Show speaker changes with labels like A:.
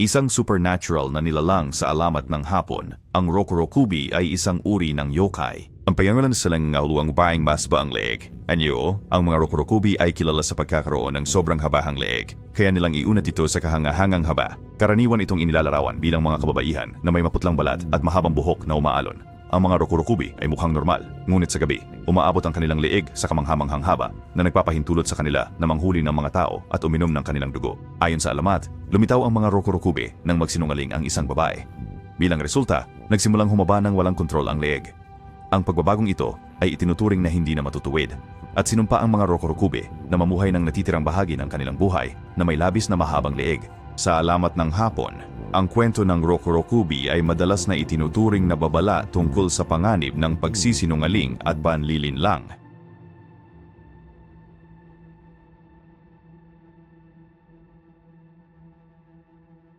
A: Isang supernatural na nilalang sa alamat ng hapon, ang Rokurokubi ay isang uri ng yokai. Ang payangalan silang ngaluang baing mas ba ang leeg. Anyo, ang mga Rokurokubi ay kilala sa pagkakaroon ng sobrang habahang leeg, kaya nilang iunat ito sa kahangahangang haba. Karaniwan itong inilalarawan bilang mga kababaihan na may maputlang balat at mahabang buhok na umaalon. Ang mga Rokurokubi ay mukhang normal, ngunit sa gabi, umaabot ang kanilang leeg sa kamanghamanghang haba na nagpapahintulot sa kanila na manghuli ng mga tao at uminom ng kanilang dugo. Ayon sa alamat, lumitaw ang mga Rokurokubi nang magsinungaling ang isang babae. Bilang resulta, nagsimulang humaba ng walang kontrol ang leeg. Ang pagbabagong ito ay itinuturing na hindi na matutuwid at sinumpa ang mga Rokurokubi na mamuhay ng natitirang bahagi ng kanilang buhay na may labis na mahabang leeg. Sa alamat ng hapon, ang kwento ng Rokurokubi ay madalas na itinuturing na babala tungkol sa panganib ng pagsisinungaling at panlilinlang.